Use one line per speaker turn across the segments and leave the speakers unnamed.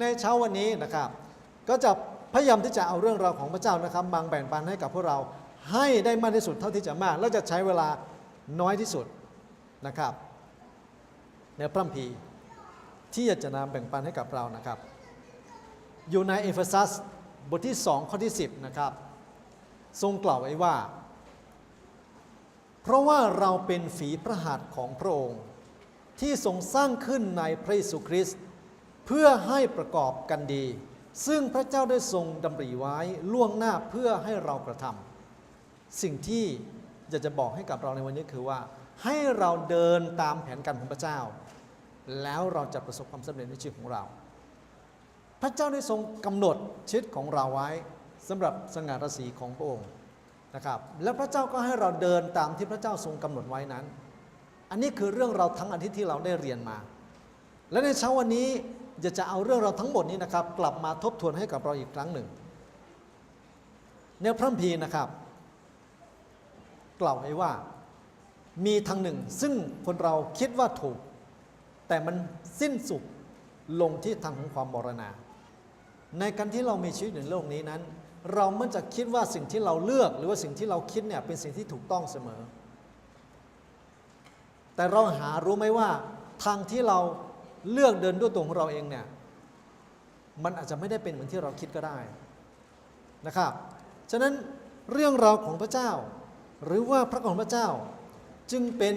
ในเช้าวันนี้นะครับ ก็จะพยายามที่จะเอาเรื่องราวของพระเจ้านะครับมาแบ่งปันให้กับพวกเราให้ได้มากที่สุดเท่าที่จะมาก และจะใช้เวลาน้อยที่สุดนะครับ ในพระคัมภีร์ที่อยากจะนำแบ่งปันให้กับเรานะครับ อยู่ในเอเฟซัสบทที่ 2 ข้อที่ 10 นะครับ ทรงกล่าวไว้ว่า เพราะว่าเราเป็นฝีพระหัตถ์ของพระองค์ ที่ทรงสร้างขึ้นในพระเยซูคริสต์ เพื่อให้ประกอบกันดี ซึ่งพระเจ้าได้ทรงดำริไว้ล่วงหน้าเพื่อให้เรากระทำสิ่งที่อยากจะบอกให้กับเราในวันนี้คือว่า ให้เราเดินตามแผนการของพระเจ้า แล้วเราจะประสบความสำเร็จในชีวิตของเรา พระเจ้าได้ทรงกำหนดชีวิตของเราไว้สำหรับสง่าราศีของพระองค์นะครับและพระเจ้าก็ให้เราเดินตามที่พระเจ้าทรงกำหนดไว้นั้น อันนี้คือเรื่องเราทั้งอาทิตย์ที่เราได้เรียนมา และในเช้าวันนี้ อยากจะเอาเรื่องเราวทั้งหมดนี้นะครับ กลับมาทบทวนให้กับเราอีกครั้งหนึ่งในพระคัมภีร์นะครับ กล่าวไว้ว่ามีทางหนึ่ง ซึ่งคนเราคิดว่าถูก แต่มันสิ้นสุดลงที่ทางของความบรณา ในการที่เรามีชีวิตอยู่ในโลกนี้นั้น เรามันจะคิดว่าสิ่งที่เราเลือก หรือว่าสิ่งที่เราคิดเนี่ยเป็นสิ่งที่ถูกต้องเสมอ แต่เราหารู้ไหมว่าทางที่เรา เลือกเดินด้วยตัวของเราเองเนี่ยมันอาจจะไม่ได้เป็นเหมือนที่เราคิดก็ได้นะครับ ฉะนั้นเรื่องราวของพระเจ้า หรือว่าพระของพระเจ้าจึงเป็น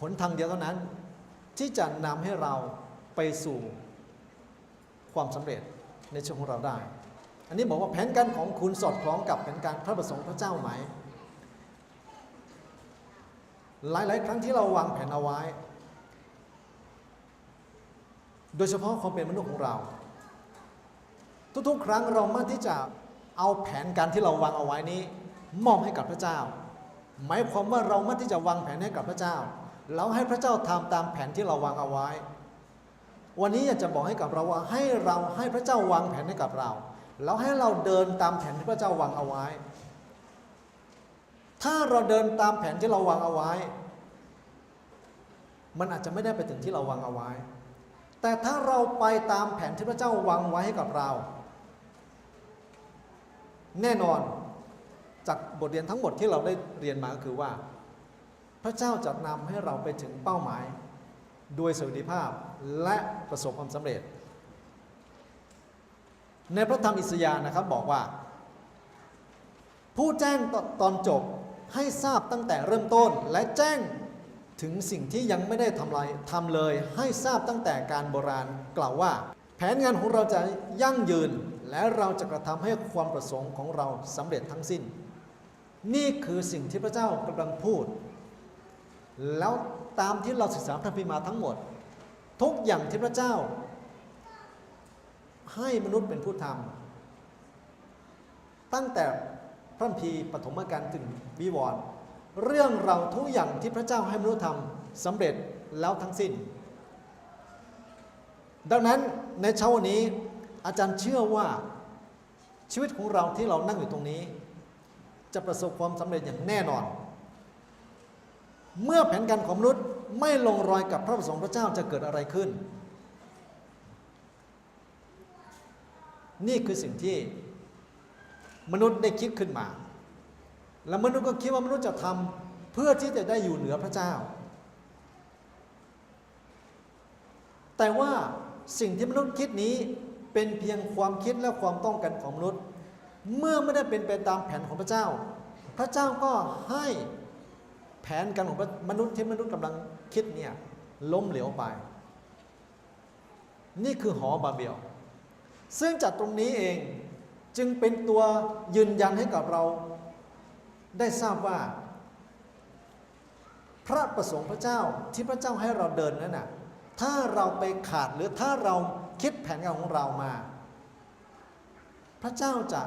หนทางเดียวเท่านั้น ที่จะนำให้เราไปสู่ความสำเร็จในชีวิตของเราได้ อันนี้บอกว่าแผนการของคุณสอดคล้องกับแผนการพระประสงค์พระเจ้าไหม หลาย ๆ ครั้งที่เราวางแผนเอาไว้ โดยเฉพาะความเป็นมนุษย์ของเรา ทุกๆ ครั้งเรามักที่จะเอาแผนการที่เราวางเอาไว้นี้ มอบให้กับพระเจ้า หมายความว่าเรามักที่จะวางแผนให้กับพระเจ้า แล้วให้พระเจ้าทำตามแผนที่เราวางเอาไว้ วันนี้อยากจะบอกให้กับเราว่าให้เราให้พระเจ้าวางแผนให้กับเรา แล้วให้เราเดินตามแผนที่พระเจ้าวางเอาไว้ ถ้าเราเดินตามแผนที่เราวางเอาไว้ มันอาจจะไม่ได้ไปถึงที่เราวางเอาไว้ แต่ถ้าเราไปตามแผนที่พระเจ้าวางไว้ให้กับเรา แน่นอนจากบทเรียนทั้งหมดที่เราได้เรียนมาก็คือว่า พระเจ้าจะนำให้เราไปถึงเป้าหมายโดยสวัสดิภาพและประสบความสำเร็จ ในพระธรรมอิสยาห์นะครับบอกว่า ผู้แจ้งตตอนจบให้ทราบตั้งแต่เริ่มต้นและแจ้ง ถึงสิ่งที่ยังไม่ได้ทำลายทำเลยให้ทราบตั้งแต่การโบราณกล่าวว่า แผนงานของเราจะยั่งยืน และเราจะกระทำให้ความประสงค์ของเราสำเร็จทั้งสิ้น นี่คือสิ่งที่พระเจ้ากำลังพูด แล้วตามที่เราศึกษาพระคัมพ์มาทั้งหมด ทุกอย่างที่พระเจ้า ให้มนุษย์เป็นผู้ทำตั้งแต่พระคัมภีปฐมกาลถึงวิวรณ์ เรื่องเราทุกอย่างที่พระเจ้าให้มนุษย์ทำสำเร็จแล้วทั้งสิ้น ดังนั้นในเช้าวันนี้อาจารย์เชื่อว่าชีวิตของเราที่เรานั่งอยู่ตรงนี้ จะประสบความสำเร็จอย่างแน่นอน เมื่อแผนการของมนุษย์ไม่ลงรอยกับพระประสงค์พระเจ้าจะเกิดอะไรขึ้น นี่คือสิ่งที่มนุษย์ได้คิดขึ้นมา แล้วมนุษย์ก็คิดว่ามนุษย์จะทำเพื่อที่จะได้อยู่เหนือพระเจ้า แต่ว่าสิ่งที่มนุษย์คิดนี้เป็นเพียงความคิดและความต้องการของมนุษย์ เมื่อไม่ได้เป็นไปตามแผนของพระเจ้า พระเจ้าก็ให้แผนการของมนุษย์ที่มนุษย์กำลังคิดเนี่ยล้มเหลวไป นี่คือหอบาเบลซึ่งจากตรงนี้เองจึงเป็นตัวยืนยันให้กับเรา ได้ทราบว่า พระประสงค์พระเจ้าที่พระเจ้าให้เราเดินนั้นน่ะถ้าเราไปขาดหรือถ้าเราคิดแผนการของเรามา พระเจ้าจะ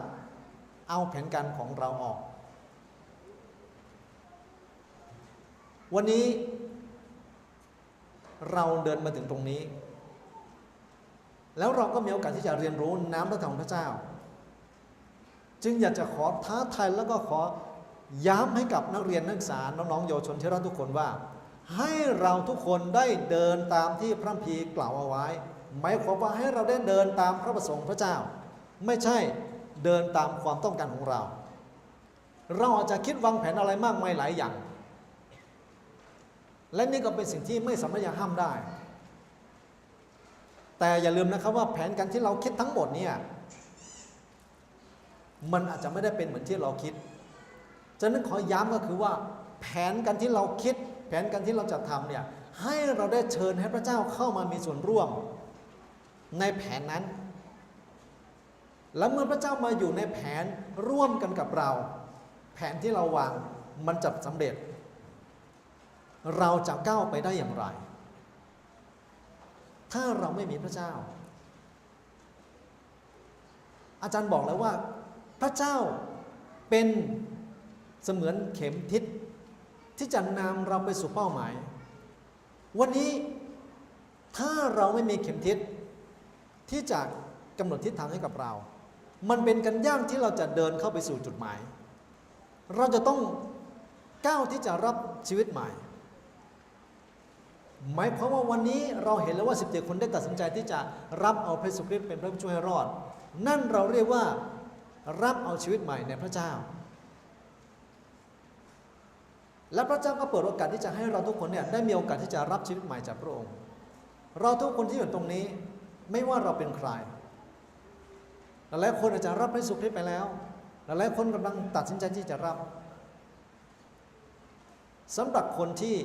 เอาแผนการของเราออก วันนี้เราเดินมาถึงตรงนี้ แล้วเราก็มีโอกาสที่จะเรียนรู้น้ำพระทัยของพระเจ้า จึงอยากจะขอท้าทายแล้วก็ขอ ย้ำให้กับนักเรียนนักศึกษาน้องๆเยาวชนที่รักทุกคนว่า ให้เราทุกคนได้เดินตามที่พระคัมภีกล่าวเอาไว้หมายความว่าให้เราได้เดินตามพระประสงค์พระเจ้า ไม่ใช่เดินตามความต้องการของเรา เราอาจจะคิดวางแผนอะไรมากมายหลายอย่าง และนี่ก็เป็นสิ่งที่ไม่สามารถจะห้ามได้ แต่อย่าลืมนะครับว่าแผนการที่เราคิดทั้งหมดเนี่ยมันอาจจะไม่ได้เป็นเหมือนที่เราคิด ฉะนั้นขอย้ำก็คือว่า แผนการที่เราคิด แผนการที่เราจะทำเนี่ยให้เราได้เชิญให้พระเจ้าเข้ามามีส่วนร่วม ในแผนนั้น แล้วเมื่อพระเจ้ามาอยู่ในแผนร่วมกันกับเรา แผนที่เราวางมันจะสำเร็จ เราจะก้าวไปได้อย่างไร ถ้าเราไม่มีพระเจ้า อาจารย์บอกแล้วว่า พระเจ้าเป็น เสมือนเข็มทิศที่จะนำเราไปสู่เป้าหมาย วันนี้ถ้าเราไม่มีเข็มทิศที่จะกำหนดทิศทางให้กับเรา มันเป็นกันย่ากที่เราจะเดินเข้าไปสู่จุดหมาย เราจะต้องก้าวที่จะรับชีวิตใหม่ หมายความว่าวันนี้เราเห็นแล้วว่า17คนได้ตัดสินใจที่จะรับเอาพระเยซูคริสต์เป็นพระผู้ช่วยให้รอด นั่นเราเรียกว่ารับเอาชีวิตใหม่ในพระเจ้า และพระเจ้าก็เปิดโอกาสที่จะให้เราทุกคนเนี่ยได้มีโอกาสที่จะรับชีวิตใหม่จากพระองค์ เราทุกคนที่อยู่ตรงนี้ไม่ว่าเราเป็นใครหลายคนอาจจะรับพระเยซูคริสต์ไปแล้วหลายคนกำลังตัดสินใจที่จะรับสำหรับคนที่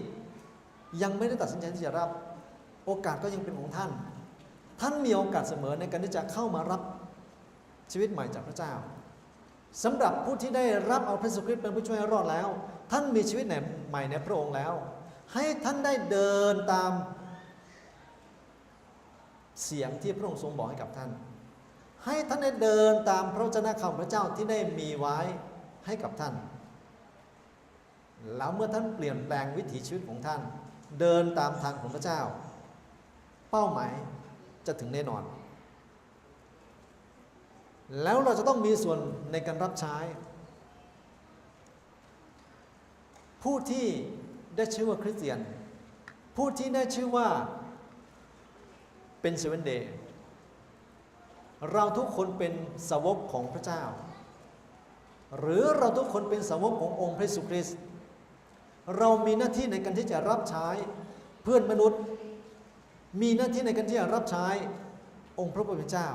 ยังไม่ได้ตัดสินใจที่จะรับ โอกาสก็ยังเป็นของท่าน ท่านมีโอกาสเสมอในการที่จะเข้ามารับชีวิตใหม่จากพระเจ้าสำหรับผู้ที่ได้รับเอาพระเยซูคริสต์เป็นผู้ช่วยรอดแล้ว ท่านมีชีวิตใหม่ในพระองค์แล้ว ให้ท่านได้เดินตาม เสียงที่พระองค์ทรงบอกให้กับท่าน ให้ท่านได้เดินตามพระวจนะคำพระเจ้าที่ได้มีไว้ให้กับท่าน แล้วเมื่อท่านเปลี่ยนแปลงวิถีชีวิตของท่าน เดินตามทางของพระเจ้า เป้าหมายจะถึงแน่นอน แล้วเราจะต้องมีส่วนในการรับใช้ ผู้ที่ได้ชื่อว่าคริสเตียน ผู้ที่ได้ชื่อว่าเป็นเซเว่นเดย์เราทุกคนเป็นสาวกของพระเจ้า หรือเราทุกคนเป็นสาวกขององค์พระเยซูคริสต์เรามีหน้าที่ในการที่จะรับใช้เพื่อนมนุษย์ มีหน้าที่ในการที่จะรับใช้องค์พระผู้เป็นเจ้า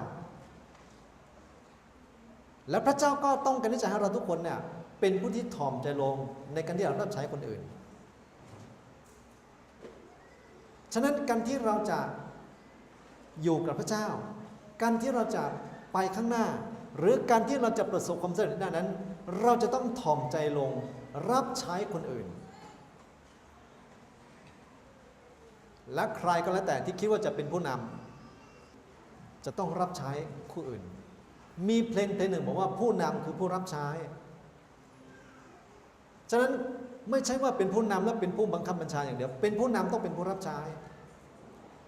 และพระเจ้าก็ต้องการที่จะให้เราทุกคนเนี่ย เป็นผู้ที่ถ่อมใจลงในการที่เรารับใช้คนอื่น ฉะนั้นการที่เราจะอยู่กับพระเจ้า การที่เราจะไปข้างหน้า หรือการที่เราจะประสบความสำเร็จในด้านนั้น เราจะต้องถ่อมใจลงรับใช้คนอื่น และใครก็แล้วแต่ที่คิดว่าจะเป็นผู้นำจะต้องรับใช้ผู้อื่น มีเพลงเพลงหนึ่งบอกว่าผู้นำคือผู้รับใช้ ฉะนั้นไม่ใช่ว่าเป็นผู้นำและเป็นผู้บังคับบัญชาอย่างเดียว เป็นผู้นำต้องเป็นผู้รับใช้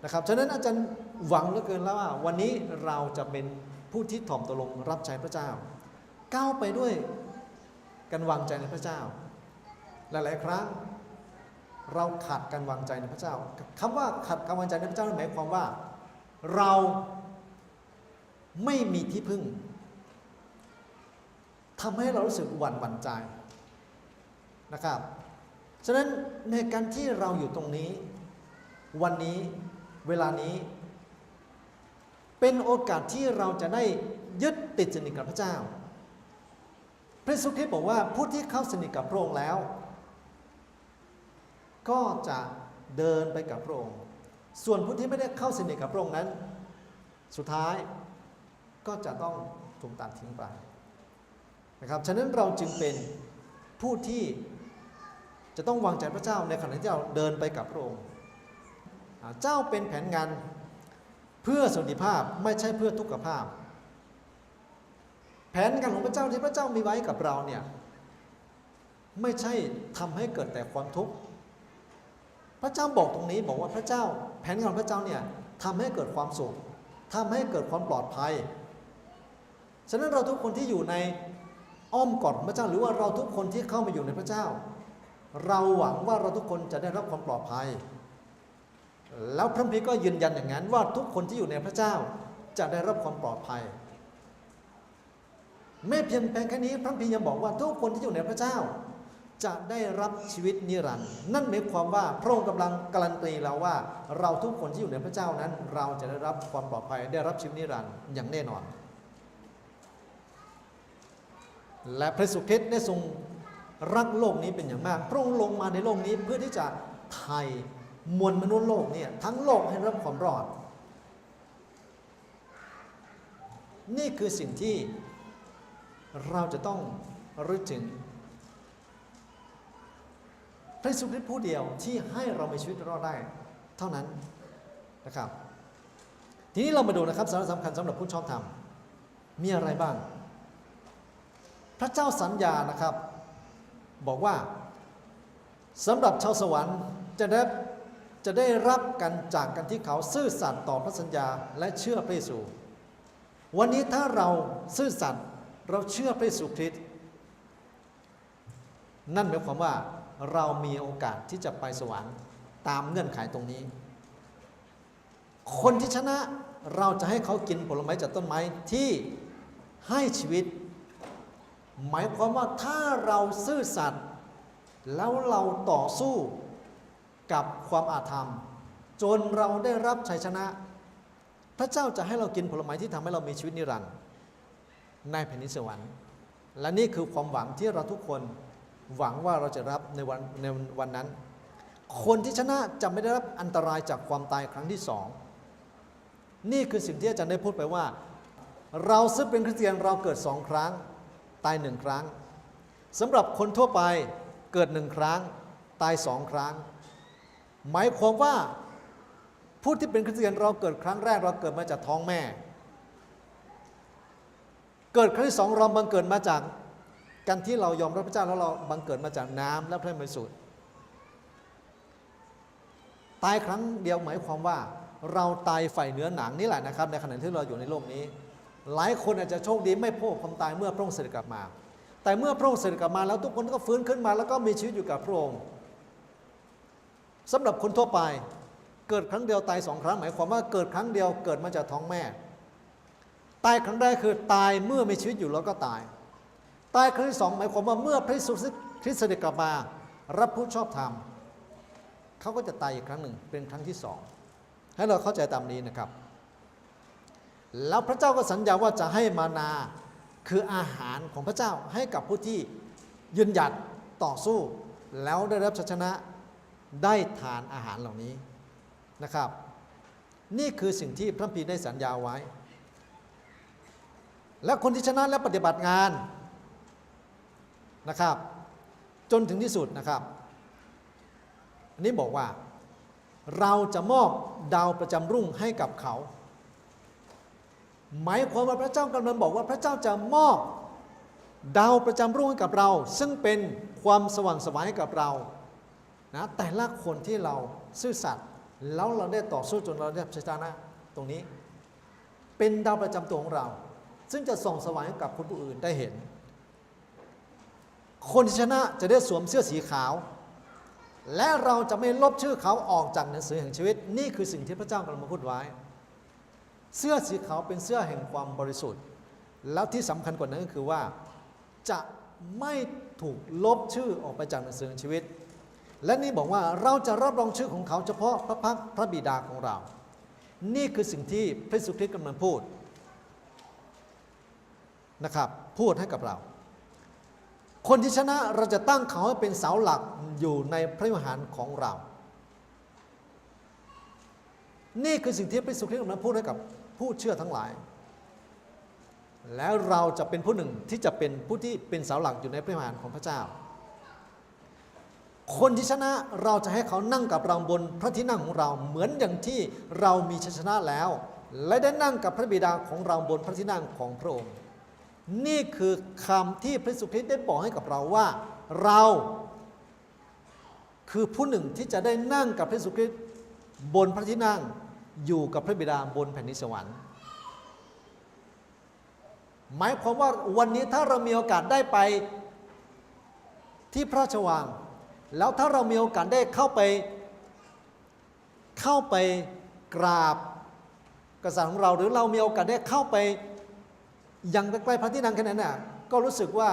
นะครับ ฉะนั้นอาจารย์หวังเหลือเกินแล้วว่า วันนี้เราจะเป็นผู้ที่ถ่อมตวลงรับใช้พระเจ้า ก้าวไปด้วยการวางใจในพระเจ้า หลาย ๆ ครั้งเราขาดการวางใจในพระเจ้าคำว่าขาดการวางใจในพระเจ้าหมายความว่าเราไม่มีที่พึ่งทำให้เรารู้สึกหวั่นหวั่นใจ นะครับ ฉะนั้นในการที่เราอยู่ตรงนี้ วันนี้เวลานี้ เป็นโอกาสที่เราจะได้ยึดติดสนิทกับพระเจ้า พระเยซูคริสต์บอกว่าผู้ที่เข้าสนิทกับพระองค์แล้ว ก็จะเดินไปกับพระองค์ ส่วนผู้ที่ไม่ได้เข้าสนิทกับพระองค์นั้น สุดท้ายก็จะต้องถูกตัดทิ้งไปนะครับ ฉะนั้นเราจึงเป็นผู้ที่ จะต้องวางใจพระเจ้าในขณะที่เราเดินไปกับพระองค์ เจ้าเป็นแผนงานเพื่อสวัสดิภาพไม่ใช่เพื่อทุกขภาพ แผนงานของพระเจ้าที่พระเจ้ามีไว้กับเราเนี่ยไม่ใช่ทำให้เกิดแต่ความทุกข์ พระเจ้าบอกตรงนี้บอกว่าพระเจ้า แผนงานของพระเจ้าเนี่ยทำให้เกิดความสุขทำให้เกิดความปลอดภัย ฉะนั้นเราทุกคนที่อยู่ในอ้อมกอดพระเจ้า หรือว่าเราทุกคนที่เข้ามาอยู่ในพระเจ้า เราหวังว่าเราทุกคนจะได้รับความปลอดภัย แล้วพระคัมภีก็ยืนยันอย่างนั้นว่าทุกคนที่อยู่ในพระเจ้าจะได้รับความปลอดภัย ไม่เพียงแค่นี้พระคัมภียังบอกว่าทุกคนที่อยู่ในพระเจ้า จะได้รับชีวิตนิรันดร์นั่นหมายความว่าพระองค์กำลังการันตีเราว่า เราทุกคนที่อยู่ในพระเจ้านั้น เราจะได้รับความปลอดภัย ได้รับชีวิตนิรันดร์อย่างแน่นอน และพระสุคริสต์ได้ทรง รักโลกนี้เป็นอย่างมาก พระองค์ลงมาในโลกนี้เพื่อที่จะไถ่มวลมนุษย์โลกเนี่ยทั้งโลกให้รับความรอด นี่คือสิ่งที่เราจะต้องรู้ถึง พระเยซูคริสต์ผู้เดียวที่ให้เรามีชีวิตรอดได้เท่านั้นนะครับ ทีนี้เรามาดูนะครับสาระสำคัญสำหรับผู้ชอบธรรมมีอะไรบ้าง พระเจ้าสัญญานะครับ บอกว่าสำหรับชาวสวรรค์จะได้จะได้รับกันจากกันที่เขาซื่อสัตย์ต่อพระสัญญาและเชื่อพระเยซู วันนี้ถ้าเราซื่อสัตย์เราเชื่อพระเยซูคริสต์นั่นหมายความว่าเรามีโอกาสที่จะไปสวรรค์ตามเงื่อนไขตรงนี้ คนที่ชนะเราจะให้เขากินผลไม้จากต้นไม้ที่ให้ชีวิต หมายความว่าถ้าเราซื่อสัตย์แล้วเราต่อสู้กับความอาธรรม จนเราได้รับชัยชนะ พระเจ้าจะให้เรากินผลไม้ที่ทำให้เรามีชีวิตนิรันดร์ในแผ่นดินสวรรค์ และนี่คือความหวังที่เราทุกคนหวังว่าเราจะรับในวันในวันนั้น คนที่ชนะจะไม่ได้รับอันตรายจากความตายครั้งที่สองนี่คือสิ่งที่อาจารย์ได้พูดไปว่า เราซึ่งเป็นคริสเตียนเราเกิดสองครั้ง ตายหนึ่งครั้งสำหรับคนทั่วไปเกิดหนึ่งครั้ง ตายสองครั้ง หมายความว่าผู้ที่เป็นคริสเตียนเราเกิดครั้งแรกเราเกิดมาจากท้องแม่ เกิดครั้งที่สองเราบังเกิดมาจากการที่เรายอมรับพระเจ้าแล้วเราบังเกิดมาจากน้ำและพระบริสุทธิ์ตายครั้งเดียวหมายความว่า เราตายฝ่ายเนื้อหนังนี่แหละนะครับ ในขณะที่เราอยู่ในโลกนี้ หลายคนอาจจะโชคดีไม่พบความตายเมื่อพระองค์เสด็จกลับมา แต่เมื่อพระองค์เสด็จกลับมาแล้วทุกคนก็ฟื้นขึ้นมา แล้วก็มีชีวิตอยู่กับพระองค์สำหรับคนทั่วไปเกิดครั้งเดียวตายสองครั้งหมายความว่าเกิดครั้งเดียวเกิดมาจากท้องแม่ ตายครั้งแรกคือตายเมื่อมีชีวิตอยู่แล้วก็ตาย ตายครั้งที่สองหมายความว่าเมื่อพระเยซูคริสต์เสด็จกลับมารับผู้ชอบธรรมเขาก็จะตายอีกครั้งหนึ่งเป็นครั้งที่สองให้เราเข้าใจตามนี้นะครับ แล้วพระเจ้าก็สัญญาว่าจะให้มานาคืออาหารของพระเจ้าให้กับผู้ที่ยืนหยัดต่อสู้ แล้วได้รับชัยชนะได้ทานอาหารเหล่านี้นะครับ นี่คือสิ่งที่พระพีได้สัญญาไว้ และคนที่ชนะและปฏิบัติงานนะครับ จนถึงที่สุดนะครับอันนี้บอกว่าเราจะมอบดาวประจำรุ่งให้กับเขา หมายความว่าพระเจ้ากำลังบอกว่าพระเจ้าจะมอบดาวประจำรุ่งให้กับเรา ซึ่งเป็นความสว่างไสวายให้กับเรานะแต่ละคนที่เราซื่อสัตย์แล้วเราได้ต่อสู้จนเราได้ชัยชนะตรงนี้ เป็นดาวประจำตัวของเรา ซึ่งจะส่องสว่างให้กับคนผู้อื่นได้เห็น คนที่ชนะจะได้สวมเสื้อสีขาว และเราจะไม่ลบชื่อเขาออกจากหนังสือแห่งชีวิต นี่คือสิ่งที่พระเจ้ากำลังมาพูดไว้ เสื้อสีขาวเป็นเสื้อแห่งความบริสุทธิ์ แล้วที่สำคัญกว่านั้นก็คือว่า จะไม่ถูกลบชื่อออกไปจากหนังสือชีวิต และนี่บอกว่าเราจะรับรองชื่อของเขาเฉพาะพระพักพระบิดาของเรา นี่คือสิ่งที่พระเยซูคริสต์กำลังพูดนะครับพูดให้กับเรา คนที่ชนะเราจะตั้งเขาให้เป็นเสาหลักอยู่ในพระวิหารของเรา นี่คือสิ่งที่พระเยซูคริสต์กำลังพูดให้กับ ผู้เชื่อทั้งหลาย แล้วเราจะเป็นผู้หนึ่งที่จะเป็นผู้ที่เป็นเสาหลักอยู่ในพระวิหารของพระเจ้า คนที่ชนะเราจะให้เขานั่งกับเราบนพระที่นั่งของเราเหมือนอย่างที่เรามีชัยชนะแล้ว และได้นั่งกับพระบิดาของเราบนพระที่นั่งของพระองค์ นี่คือคำที่พระสุคริสต์ได้บอกให้กับเราว่าเราคือผู้หนึ่งที่จะได้นั่งกับพระสุคริสต์บนพระที่นั่ง อยู่กับพระบิดาบนแผ่นดินสวรรค์ หมายความว่าวันนี้ถ้าเรามีโอกาสได้ไปที่พระราชวัง แล้วถ้าเรามีโอกาสได้เข้าไป เข้าไปกราบกษัตริย์ของเราหรือเรามีโอกาสได้เข้าไปยังใกล้พระที่นั่งแค่นั้นน่ะก็รู้สึกว่า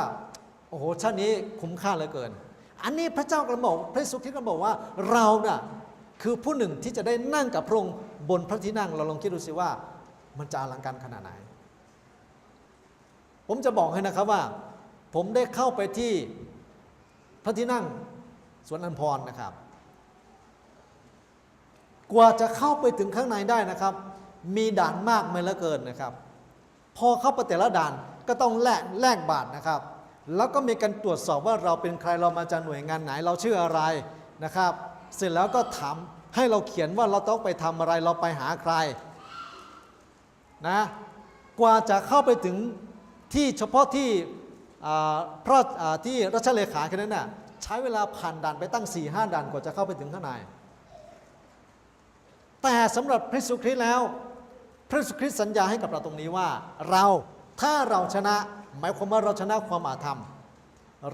โอ้โหชาตินี้คุ้มค่าเหลือเกิน อันนี้พระเจ้ากระบอกพระเยซูคริสต์ก็บอกว่าเราน่ะคือผู้หนึ่งที่จะได้นั่งกับพระองค์ บนพระที่นั่งเราลองคิดดูสิว่า มันจะอลังการขนาดไหน ผมจะบอกให้นะครับว่า ผมได้เข้าไปที่พระที่นั่งสวนอันพรนะครับ กว่าจะเข้าไปถึงข้างในได้นะครับ มีด่านมากไม่เหลือเกินนะครับ พอเข้าไปแต่ละด่านก็ต้องแลกแลกบาทนะครับ แล้วก็มีการตรวจสอบว่าเราเป็นใครเรามาจากหน่วยงานไหนเราชื่ออะไรนะครับ เสร็จแล้วก็ถาม ให้เราเขียนว่าเราต้องไปทำอะไรเราไปหาใครนะกว่าจะเข้าไปถึงที่เฉพาะที่พระที่รัชเลขาแค่นั้นน่ะใช้เวลาผ่านด่านไปตั้ง4ี่ห้าด่านกว่าจะเข้าไปถึงข้างในแต่สำหรับพระเยซูคริสต์แล้ว พระเยซูคริสต์สัญญาให้กับเราตรงนี้ว่า เราถ้าเราชนะหมายความว่าเราชนะความอาธรรม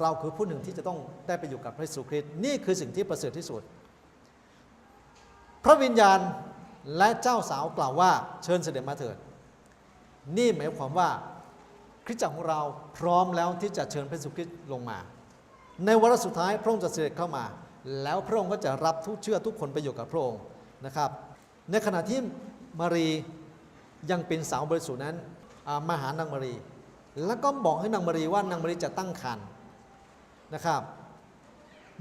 เราคือผู้หนึ่งที่จะต้องได้ไปอยู่กับพระเยซูคริสต์นี่คือสิ่งที่ประเสริฐที่สุด พระวิญญาณและเจ้าสาวกล่าวว่าเชิญเสด็จมาเถิด นี่หมายความว่าคริสตจักรของเราพร้อมแล้วที่จะเชิญพระเยซูคริสต์ลงมา ในวาระสุดท้ายพระองค์จะเสด็จเข้ามา แล้วพระองค์ก็จะรับทุกเชื่อทุกคนไปอยู่กับพระองค์นะครับ ในขณะที่มารียังเป็นสาวบริสุทธิ์นั้นมาหานางมารี แล้วก็บอกให้นางมารีว่านางมารีจะตั้งครรภ์นะครับ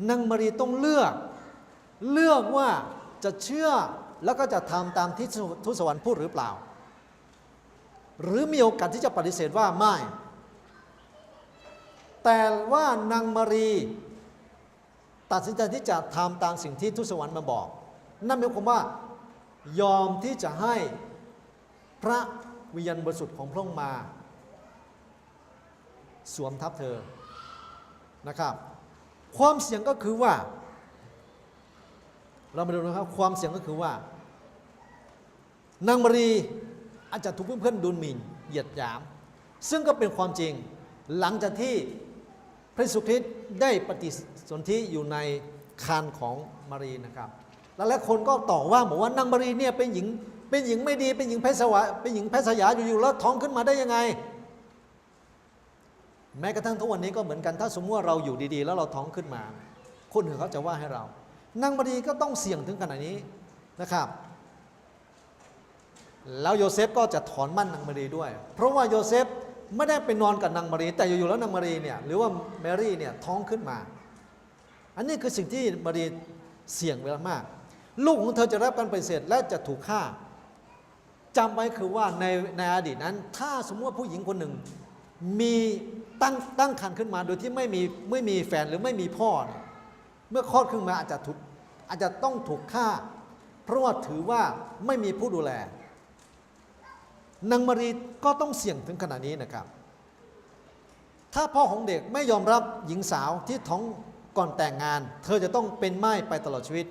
นางมารีต้องเลือกเลือกว่า จะเชื่อแล้วก็จะทำตามที่ทูตสวรรค์พูดหรือเปล่า หรือมีโอกาสที่จะปฏิเสธว่าไม่ แต่ว่านางมารีตัดสินใจที่จะทำตามสิ่งที่ทูตสวรรค์มาบอก นั่นหมายความว่ายอมที่จะให้พระวิญญาณบริสุทธิ์ของพระองค์มา สวมทับเธอนะครับ ความเสี่ยงก็คือว่า เรามาดูนะครับความเสี่ยงก็คือว่า นางมารีอาจจะถูกเพื่อนๆดูหมิ่นเหยียดหยาม ซึ่งก็เป็นความจริงหลังจากที่พระเยซูคริสต์ได้ปฏิสนธิอยู่ในคานของมารีนะครับแล้วหลายคนก็ต่อว่าบอกว่านางมารีเนี่ยเป็นหญิงเป็นหญิงไม่ดีเป็นหญิงแพทย์สวะเป็นหญิงแพทย์สยาอยู่ๆแล้วท้องขึ้นมาได้ยังไง แม้กระทั่งทุกวันนี้ก็เหมือนกันถ้าสมมติว่าเราอยู่ดีๆ แล้วเราท้องขึ้นมา คนอื่นเขาจะว่าให้เรา นางมารีก็ต้องเสี่ยงถึงขนาดนี้นะครับ แล้วโยเซฟก็จะถอนมั่นนางมารีด้วย เพราะว่าโยเซฟไม่ได้ไปนอนกับนางมารี แต่อยู่ๆแล้วนางมารีเนี่ยหรือว่าแมรี่เนี่ยท้องขึ้นมา อันนี้คือสิ่งที่มารีเสี่ยงเวลามาก ลูกของเธอจะรับการปฏิเสธและจะถูกฆ่าจำไว้คือว่าในในอดีตนั้น ถ้าสมมติว่าผู้หญิงคนหนึ่งมีตั้งตั้งครรภ์ขึ้นมาโดยที่ไม่มีไม่มีแฟนหรือไม่มีพ่อเนี่ย เมื่อคลอดขึ้นมาอาจจะถูกอาจจะต้องถูกฆ่า เพราะว่าถือว่าไม่มีผู้ดูแล นางมารีก็ต้องเสี่ยงถึงขนาดนี้นะครับ ถ้าพ่อของเด็กไม่ยอมรับหญิงสาวที่ท้องก่อนแต่งงาน เธอจะต้องเป็นไม้ไปตลอดชีวิต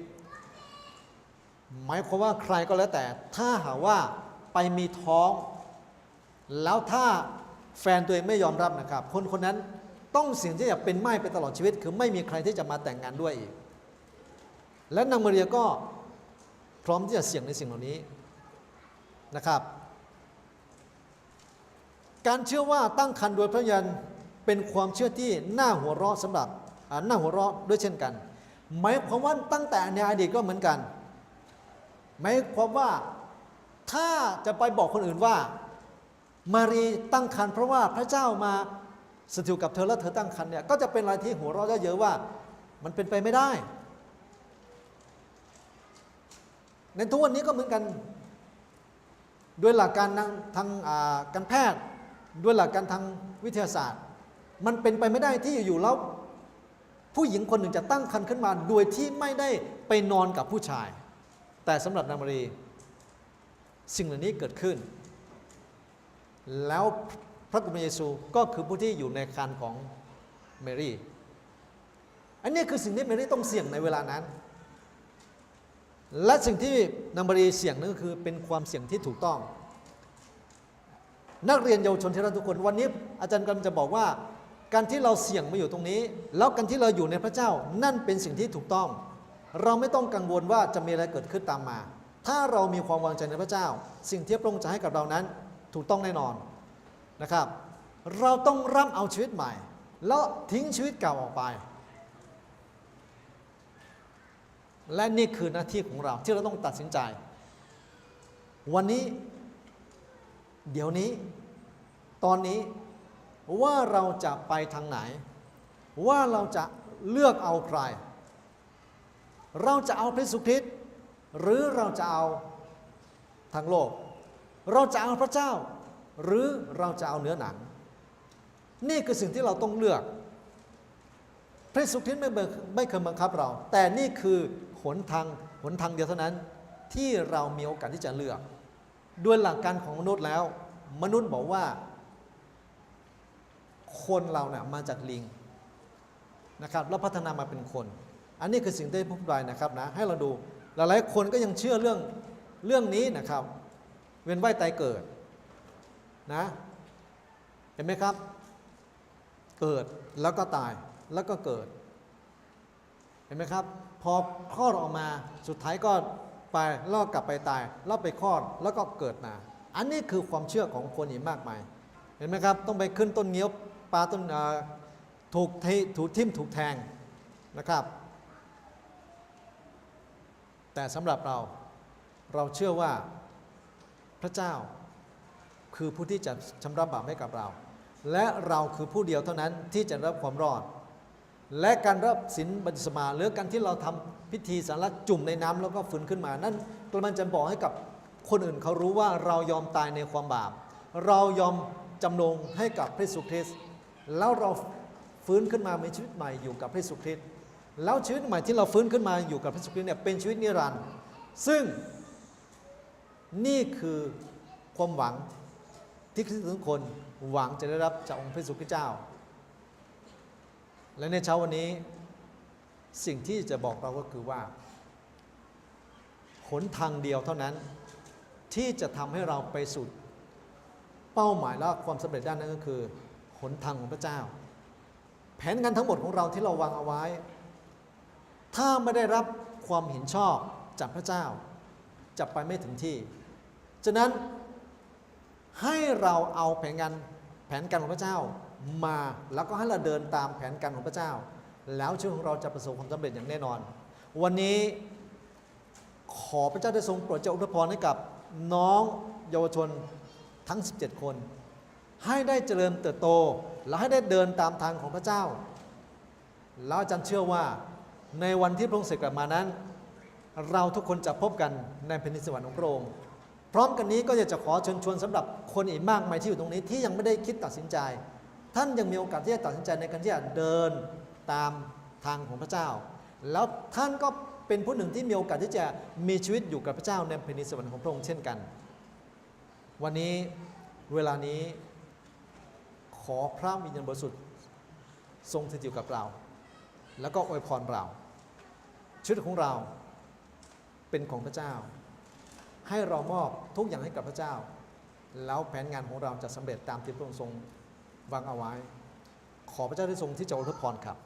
หมายความว่าใครก็แล้วแต่ ถ้าหากว่าไปมีท้อง แล้วถ้าแฟนตัวเองไม่ยอมรับนะครับ คนคนนั้น ต้องเสี่ยงที่จะเป็นไม้ไปตลอดชีวิต คือไม่มีใครที่จะมาแต่งงานด้วยอีก และนางมาเรียก็พร้อมที่จะเสี่ยงในสิ่งเหล่านี้นะครับ การเชื่อว่าตั้งครรภ์โดยพระยันเป็นความเชื่อที่น่าหัวเราะสำหรับน่าหัวเราะด้วยเช่นกัน หมายความว่าตั้งแต่ในอดีตก็เหมือนกันหมายความว่าถ้าจะไปบอกคนอื่นว่า มารีตั้งครรภ์เพราะว่าพระเจ้ามา สถิตกับเธอแล้วเธอตั้งครรภ์เนี่ยก็จะเป็นอะไรที่หัวเราะเยอะๆว่า มันเป็นไปไม่ได้ ในทุกวันนี้ก็เหมือนกันด้วยหลักการทางการแพทย์ ด้วยหลักการทางวิทยาศาสตร์ มันเป็นไปไม่ได้ที่อยู่ๆแล้วผู้หญิงคนหนึ่งจะตั้งครรภ์ขึ้นมา โดยที่ไม่ได้ไปนอนกับผู้ชาย แต่สำหรับนางมารี สิ่งเหล่านี้เกิดขึ้น แล้ว พระกุมารเยซูก็คือผู้ที่อยู่ในครรภ์ของเมรี่ อันนี้คือสิ่งที่เมรี่ต้องเสี่ยงในเวลานั้น และสิ่งที่นางมารีเสี่ยงนั่นก็คือเป็นความเสี่ยงที่ถูกต้อง นักเรียนเยาวชนที่รักทุกคนวันนี้อาจารย์กำลังจะบอกว่า การที่เราเสี่ยงมาอยู่ตรงนี้ แล้วการที่เราอยู่ในพระเจ้านั่นเป็นสิ่งที่ถูกต้อง เราไม่ต้องกังวลว่าจะมีอะไรเกิดขึ้นตามมา ถ้าเรามีความวางใจในพระเจ้า สิ่งที่พระองค์จะให้กับเรานั้นถูกต้องแน่นอน นะครับ เราต้องร่ำเอาชีวิตใหม่ แล้วทิ้งชีวิตเก่าออกไป และนี่คือหน้าที่ของเราที่เราต้องตัดสินใจ วันนี้ เดี๋ยวนี้ ตอนนี้ว่าเราจะไปทางไหน ว่าเราจะเลือกเอาใคร เราจะเอาพระเยซูคริสต์หรือเราจะเอาทางโลก เราจะเอาพระเจ้า หรือเราจะเอาเนื้อหนัง นี่คือสิ่งที่เราต้องเลือก พระเยซูคริสต์ไม่เบิกไม่เคยบังคับเรา แต่นี่คือหนทางหนทางเดียวเท่านั้นที่เรามีโอกาสที่จะเลือก ด้วยหลักการของมนุษย์แล้ว มนุษย์บอกว่า คนเราเนี่ยมาจากลิงนะครับแล้วพัฒนามาเป็นคน อันนี้คือสิ่งที่พูดไปนะครับนะให้เราดูหลายๆคนก็ยังเชื่อเรื่องเรื่องนี้นะครับ เวียนว่ายตายเกิด นะ เห็นไหมครับ เกิดแล้วก็ตายแล้วก็เกิด เห็นไหมครับ พอคลอดออกมาสุดท้ายก็ไปแล้วกลับไปตายแล้วไปคลอดแล้วก็เกิดมาอันนี้คือความเชื่อของคนอีกมากมาย เห็นไหมครับ ต้องไปขึ้นต้นเงี้ยวปลาต้นถูกทถูกทิ่มถูกแทงนะครับ แต่สำหรับเราเราเชื่อว่าพระเจ้า คือผู้ที่จะชำระบาปให้กับเรา และเราคือผู้เดียวเท่านั้นที่จะรับความรอด และการรับสินบัญชมาหรือการที่เราทำพิธีสารจุ่มในน้ำแล้วก็ฟื้นขึ้นมา นั่นมันจะบอกให้กับคนอื่นเขารู้ว่าเรายอมตายในความบาป เรายอมจำนงให้กับพระเยซูคริสต์แล้วเราฟื้นขึ้นมามีชีวิตใหม่อยู่กับพระเยซูคริสต์แล้วชีวิตใหม่ที่เราฟื้นขึ้นมาอยู่กับพระเยซูคริสต์เนี่ยเป็นชีวิตนิรันดร์ซึ่งนี่คือความหวัง ที่คริสเตียนทุกคนหวังจะได้รับจากองค์พระเยซูคริสต์เจ้า และในเช้าวันนี้สิ่งที่จะบอกเราก็คือว่าหนทางเดียวเท่านั้นที่จะทำให้เราไปสู่เป้าหมายและความสำเร็จด้านนั้นก็คือหนทางของพระเจ้า แผนงานทั้งหมดของเราที่เราวางเอาไว้ ถ้าไม่ได้รับความเห็นชอบจากพระเจ้าจะไปไม่ถึงที่ ฉะนั้น ให้เราเอาแผนงานแผนการของพระเจ้ามาแล้วก็ให้เราเดินตามแผนการของพระเจ้า แล้วชีวิตของเราจะประสบความสำเร็จอย่างแน่นอน วันนี้ขอพระเจ้าได้ทรงโปรดเจ้าอวยพรให้กับน้องเยาวชนทั้ง 17 คน ให้ได้เจริญเติบโต และให้ได้เดินตามทางของพระเจ้า แล้วอาจารย์เชื่อว่าในวันที่พระองค์เสด็จกลับมานั้น เราทุกคนจะพบกันในแผ่นดินสวรรค์ของพระองค์ พร้อมกันนี้ก็อยากจะขอเชิญชวนสำหรับคนอีกมากมายที่อยู่ตรงนี้ที่ยังไม่ได้คิดตัดสินใจ ท่านยังมีโอกาสที่จะตัดสินใจในการที่จะเดินตามทางของพระเจ้า แล้วท่านก็เป็นผู้หนึ่งที่มีโอกาสที่จะมีชีวิตอยู่กับพระเจ้าในแผ่นดินสวรรค์ของพระองค์เช่นกัน วันนี้เวลานี้ขอพระวิญญาณบริสุทธิ์ทรงสถิตอยู่กับเรา แล้วก็อวยพรเราชีวิตของเราเป็นของพระเจ้า ให้เรามอบทุกอย่างให้กับพระเจ้า แล้วแผนงานของเราจะสำเร็จตามที่พระองค์ทรงวางเอาไว้ ขอพระเจ้าได้ทรงที่จะอวยพรครับ